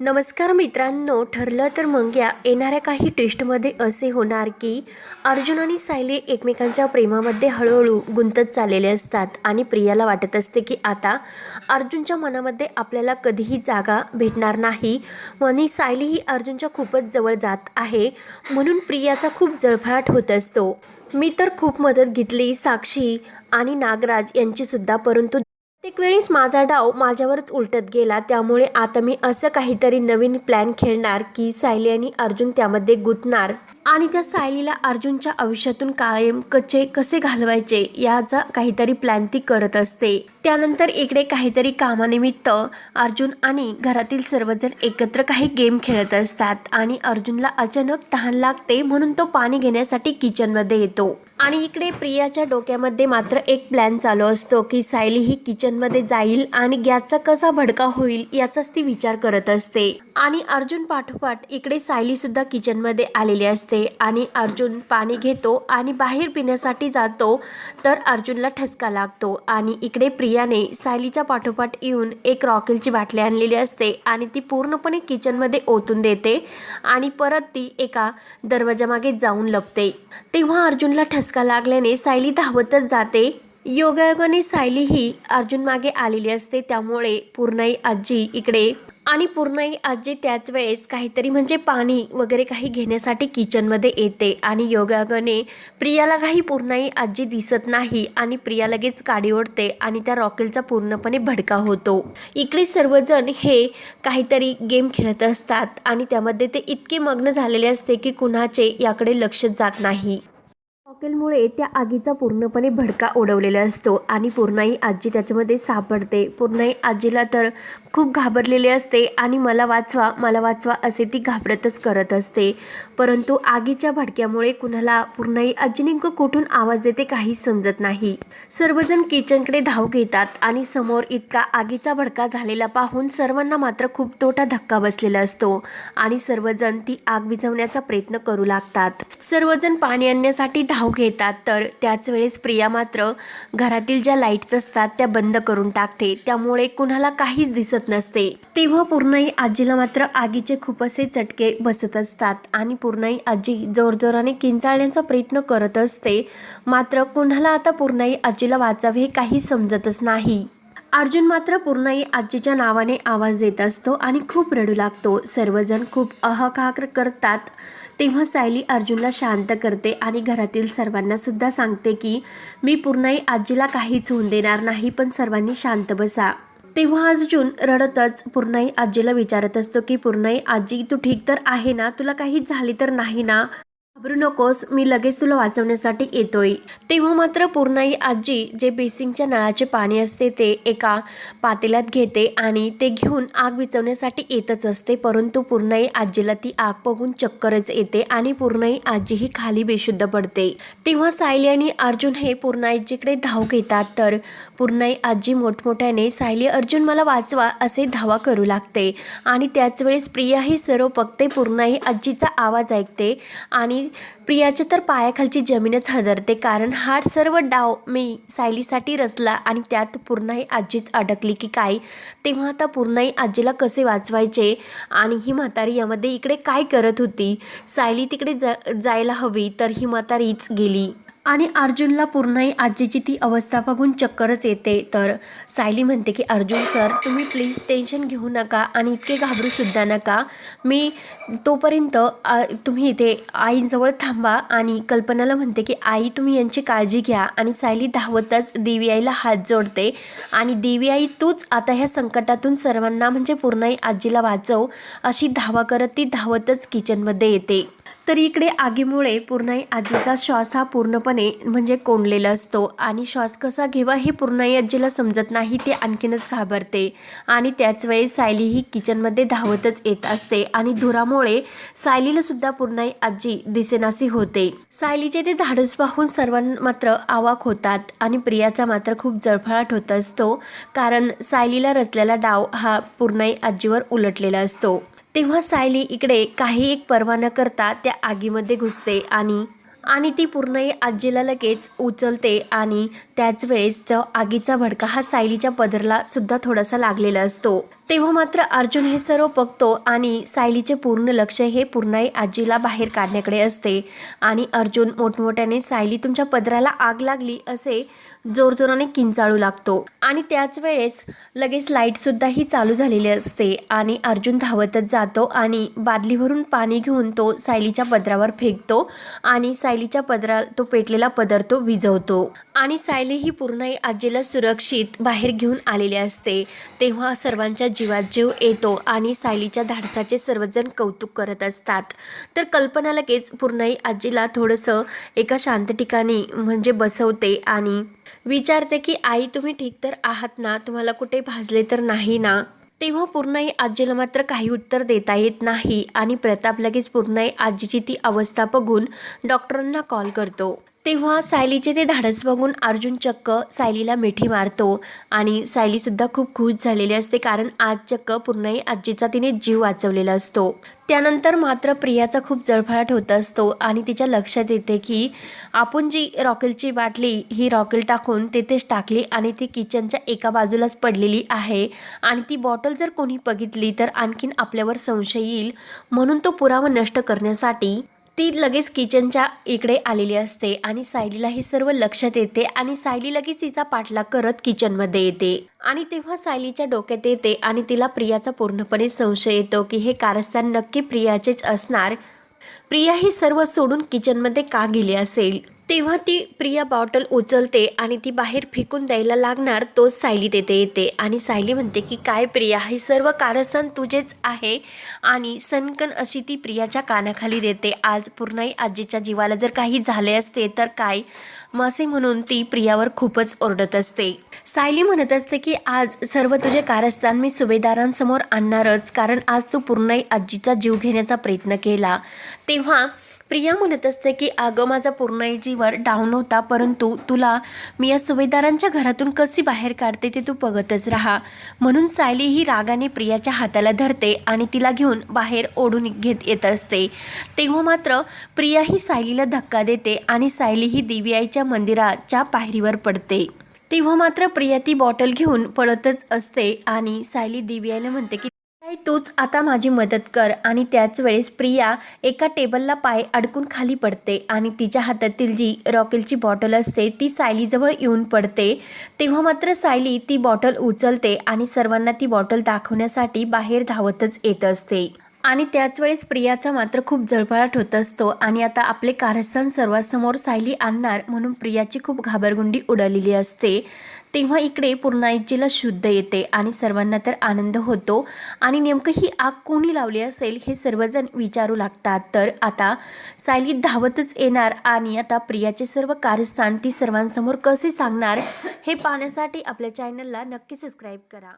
नमस्कार मित्रांनो ठरलं तर मग या. येणाऱ्या काही टेस्टमध्ये असे होणार की अर्जुन आणि सायली एकमेकांच्या प्रेमामध्ये हळूहळू गुंतत चाललेले असतात आणि प्रियाला वाटत असते की आता अर्जुनच्या मनामध्ये आपल्याला कधीही जागा भेटणार नाही. आणि सायली ही अर्जुनच्या खूपच जवळ जात आहे. म्हणून प्रियाचा खूप जळफळाट होत असतो. मी तर खूप मदत घेतली साक्षी आणि नागराज यांचीसुद्धा परंतु प्रत्येक वेळेस माझा डाव माझ्यावरच उलटत गेला. त्यामुळे आता मी असं काहीतरी नवीन प्लॅन खेळणार की सायली आणि अर्जुन त्यामध्ये गुंतणार. आणि त्या सायलीला अर्जुनच्या आयुष्यातून कायम कचे कसे घालवायचे याचा काहीतरी प्लॅन ती करत असते. त्यानंतर इकडे काहीतरी कामानिमित्त अर्जुन आणि घरातील सर्वजण एकत्र काही गेम खेळत असतात आणि अर्जुनला अचानक तहान लागते म्हणून तो पाणी घेण्यासाठी किचनमध्ये येतो. आणि इकडे प्रियाच्या डोक्यामध्ये मात्र एक प्लॅन चालू असतो की सायली ही किचनमध्ये जाईल आणि गॅसचा कसा भडका होईल याचाच ती विचार करत असते. आणि अर्जुन पाठोपाठ इकडे सायली सुद्धा किचनमध्ये आलेली असते आणि अर्जुन पाणी घेतो आणि बाहेर पिण्यासाठी जातो तर अर्जुनला ठसका लागतो. आणि इकडे प्रियाने सायलीच्या पाठोपाठ येऊन एक रॉकेलची बाटली आणलेली असते आणि ती पूर्णपणे किचनमध्ये ओतून देते आणि परत ती एका दरवाजामागे जाऊन लपते. तेव्हा अर्जुनला ठस ठसका लागल्याने सायली धावतच जाते. योगायोगाने सायली ही अर्जुन मागे आलेली असते. त्यामुळे पूर्णाई आजी इकडे. आणि पूर्णाई आजी त्याच वेळेस काहीतरी म्हणजे पाणी वगैरे काही घेण्यासाठी किचनमध्ये येते. आणि योगायोगाने प्रियाला काही पूर्णाई आजी दिसत नाही आणि प्रिया लगेच काडी ओढते आणि त्या रॉकेलचा पूर्णपणे भडका होतो. इकडे सर्वजण हे काहीतरी गेम खेळत असतात आणि त्यामध्ये ते इतके मग्न झालेले असते की कुणाचे याकडे लक्ष जात नाही. रॉकेलमुळे त्या आगीचा पूर्णपणे भडका उडवलेला असतो आणि पूर्णाई आजी त्याच्यामध्ये सापडते. पूर्णाई आजीला तर खूप घाबरलेली असते आणि मला वाचवा मला वाचवा असे ती घाबरतच करत असते. परंतु आगीच्या भडक्यामुळे कुणाला पूर्णाई आजी नेमकं कुठून आवाज देते काही समजत नाही. सर्वजण किचनकडे धाव घेतात आणि समोर इतका आगीचा भडका झालेला पाहून सर्वांना मात्र खूप तोटा धक्का बसलेला असतो आणि सर्वजण ती आग विझवण्याचा प्रयत्न करू लागतात. सर्वजण पाणी आणण्यासाठी धाव घेतात तर त्याच वेळेस प्रिया मात्र घरातील ज्या लाईट्स असतात त्या बंद करून टाकते. त्यामुळे कुणाला काहीच दिसत नसते. तेव्हा पूर्णही आजीला मात्र आगीचे खूप असे चटके बसत असतात आणि पूर्णही आजी जोरजोराने किंचाळण्याचा प्रयत्न करत असते. मात्र कुणाला आता पूर्णही आजीला वाचावे हे काही समजतच नाही. अर्जुन मात्र पूर्णही आजीच्या नावाने आवाज देत असतो आणि खूप रडू लागतो. सर्वजण खूप अहकाकर करतात. तेव्हा सायली अर्जुनला शांत करते आणि घरातील सर्वांना सुद्धा सांगते की मी पूर्णाई आजीला काहीच होऊन देणार नाही पण सर्वांनी शांत बसा. तेव्हा अर्जुन रडतच पूर्णाई आजीला विचारत असतो की पूर्णाई आजी तू ठीक तर आहे ना? तुला काही झाली तर नाही ना? घाबरू नकोस मी लगेच तुला वाचवण्यासाठी येतोय. तेव्हा मात्र पूर्णाई आजी जे बेसिंगच्या नळाचे पाणी असते ते एका पातेल्यात घेते आणि ते घेऊन आग विचवण्यासाठी येतच असते परंतु पूर्णाई आजीला ती आग बघून चक्करच येते आणि पूर्णाई आजी ही खाली बेशुद्ध पडते. तेव्हा सायली आणि अर्जुन हे पूर्णाईजीकडे धाव घेतात तर पूर्णाई आजी मोठमोठ्याने सायली अर्जुन मला वाचवा असे धावा करू लागते. आणि त्याच वेळेस प्रिया ही सर्व बघते पूर्णाई आजीचा आवाज ऐकते आणि प्रियाच्या तर पायाखालची जमीनच हदरते कारण हा सर्व डाव मी सायलीसाठी रचला आणि त्यात पूर्णाई आजीच अडकली की काय? तेव्हा आता पूर्णाई आजीला कसे वाचवायचे? आणि ही म्हातारी यामध्ये इकडे काय करत होती? सायली तिकडे जा जायला हवी तर ही म्हातारीच गेली. आणि अर्जुनला पूर्णही आजीची ती अवस्था बघून चक्करच येते. तर सायली म्हणते की अर्जुन सर तुम्ही प्लीज टेन्शन घेऊ नका आणि इतके घाबरूसुद्धा नका. मी तोपर्यंत तुम्ही इथे आईजवळ थांबा आणि कल्पनाला म्हणते की आई तुम्ही यांची काळजी घ्या. आणि सायली धावतच देवी आईला हात जोडते. आणि देवी आई तूच आता ह्या संकटातून सर्वांना म्हणजे पूर्णाई आजीला वाचव अशी धावा करत ती धावतच किचनमध्ये येते. तर इकडे आगीमुळे पूर्णाई आजीचा श्वास हा पूर्णपणे म्हणजे कोंडलेला असतो. आणि श्वास कसा घेवा हे पूर्णाई आजीला समजत नाही ते आणखीनच घाबरते. आणि त्याच वेळी सायली ही किचनमध्ये धावतच येत असते आणि धुरामुळे सायलीला सुद्धा पूर्णाई आजी दिसेनासी होते. सायलीचे ते धाडस पाहून सर्वांना मात्र आवाक होतात आणि प्रियाचा मात्र खूप जळफळाट होत असतो कारण सायलीला रचलेला डाव हा पूर्णाई आजीवर उलटलेला असतो. तेव्हा सायली इकडे काही एक पर्वा न करता त्या आगीमध्ये घुसते आणि आणि ती पूर्णही आजीला लगेच उचलते आणि त्याच वेळेस तो आगीचा भडका हा सायलीच्या पदरला सुद्धा थोडासा लागलेला असतो. तेव्हा मात्र अर्जुन हे सर्व बघतो आणि सायलीचे पूर्ण लक्ष हे पूर्णाई आजीला बाहेर काढण्याकडे असते. आणि अर्जुन मोठमोठ्याने सायली तुमच्या पदराला आग लागली असे जोरजोराने किंचाळू लागतो. आणि त्याच वेळेस लगेच लाईटसुद्धा ही चालू झालेली असते आणि अर्जुन धावतच जातो आणि बादलीभरून पाणी घेऊन तो सायलीच्या पदरावर फेकतो आणि सायलीच्या पदरा तो पेटलेला पदर तो विझवतो. आणि सायली ही पूर्णाई आजीला सुरक्षित बाहेर घेऊन आलेली असते. तेव्हा सर्वांच्या जीवात जीव येतो आणि सायलीच्या धाडसाचे सर्वजण कौतुक करत असतात. तर कल्पना लगेच पूर्णाई आजीला थोडंसं एका शांत ठिकाणी म्हणजे बसवते आणि विचारते की आई तुम्ही ठीक तर आहात ना? तुम्हाला कुठे भाजले तर नाही ना? तेव्हा पूर्णाई आजीला मात्र काही उत्तर देता येत नाही आणि प्रताप लगेच पूर्णाई आजीची ती अवस्था बघून डॉक्टरांना कॉल करतो. तेव्हा सायलीचे ते धाडस बघून अर्जुन चक्क सायलीला मिठी मारतो आणि सायलीसुद्धा खूप खुश झालेली असते कारण आज चक्क पूर्णही आजीचा तिने जीव वाचवलेला असतो. त्यानंतर मात्र प्रियाचा खूप जळफळाट होत असतो आणि तिच्या लक्षात येते की आपण जी रॉकेलची बाटली ही रॉकेल टाकून तेथेच टाकली आणि ती किचनच्या एका बाजूलाच पडलेली आहे आणि ती बॉटल जर कोणी बघितली तर आणखीन आपल्यावर संशय येईल. म्हणून तो पुरावा नष्ट करण्यासाठी ती लगेच किचनच्या इकडे आलेली असते आणि सायलीला हे सर्व लक्षात येते आणि सायली लगेच तिचा पाठलाग करत किचनमध्ये येते. आणि तेव्हा सायलीच्या डोक्यात येते आणि तिला प्रियाचा पूर्णपणे संशय येतो की हे कारस्थान नक्की प्रियाचेच असणार. प्रिया ही सर्व सोडून किचनमध्ये का गेली असेल? तेव्हा ती प्रिया बॉटल उचलते आणि ती बाहेर फेकून द्यायला लागणार तोच सायली तेथे येते. आणि सायली म्हणते की काय प्रिया हे सर्व कारस्थान तुझेच आहे. आणि सनकन अशी ती प्रियाच्या कानाखाली देते. आज पूर्णाई आजीच्या जीवाला जर काही झाले असते तर काय? मग असे म्हणून ती प्रियावर खूपच ओरडत असते. सायली म्हणत असते की आज सर्व तुझे कारस्थान मी सुभेदारांसमोर आणणारच कारण आज तू पूर्णाई आजीचा जीव घेण्याचा प्रयत्न केला. तेव्हा प्रिया म्हणत असते की अगं माझा पूर्ण जीवर डाऊन होता परंतु तुला मी या सुभेदारांच्या घरातून कशी बाहेर काढते ते तू बघतच राहा. म्हणून सायली ही रागाने प्रियाच्या हाताला धरते आणि तिला घेऊन बाहेर ओढून घेत येत असते. तेव्हा मात्र प्रिया ही सायलीला धक्का देते आणि सायली ही देवीआईच्या मंदिराच्या पायरीवर पडते. तेव्हा मात्र प्रिया ती बॉटल घेऊन पळतच असते आणि सायली दिव्याला म्हणते की ताई तूच आता माझी मदत कर आणि त्याच वेळेस प्रिया एका टेबलला पाय अडकून खाली पडते आणि तिच्या हातातील जी रॉकेलची बॉटल असते ती सायलीजवळ येऊन पडते. तेव्हा मात्र सायली ती बॉटल उचलते आणि सर्वांना ती बॉटल दाखवण्यासाठी बाहेर धावतच येत असते. आणि त्याच वेळेस प्रियाचा मात्र खूप जळफळाट होत असतो आणि आता आपले कारस्थान सर्वांसमोर सायली आणणार म्हणून प्रियाची खूप घाबरगुंडी उडालेली असते. तेव्हा इकडे पूर्णाईजीला शुद्ध येते आणि सर्वांना तर आनंद होतो. आणि नेमकं ही आग कोणी लावली असेल हे सर्वजण विचारू लागतात. तर आता सायली धावतच येणार आणि आता प्रियाचे सर्व कारस्थान ती सर्वांसमोर कसे सांगणार हे पाहण्यासाठी आपल्या चॅनलला नक्की सबस्क्राईब करा.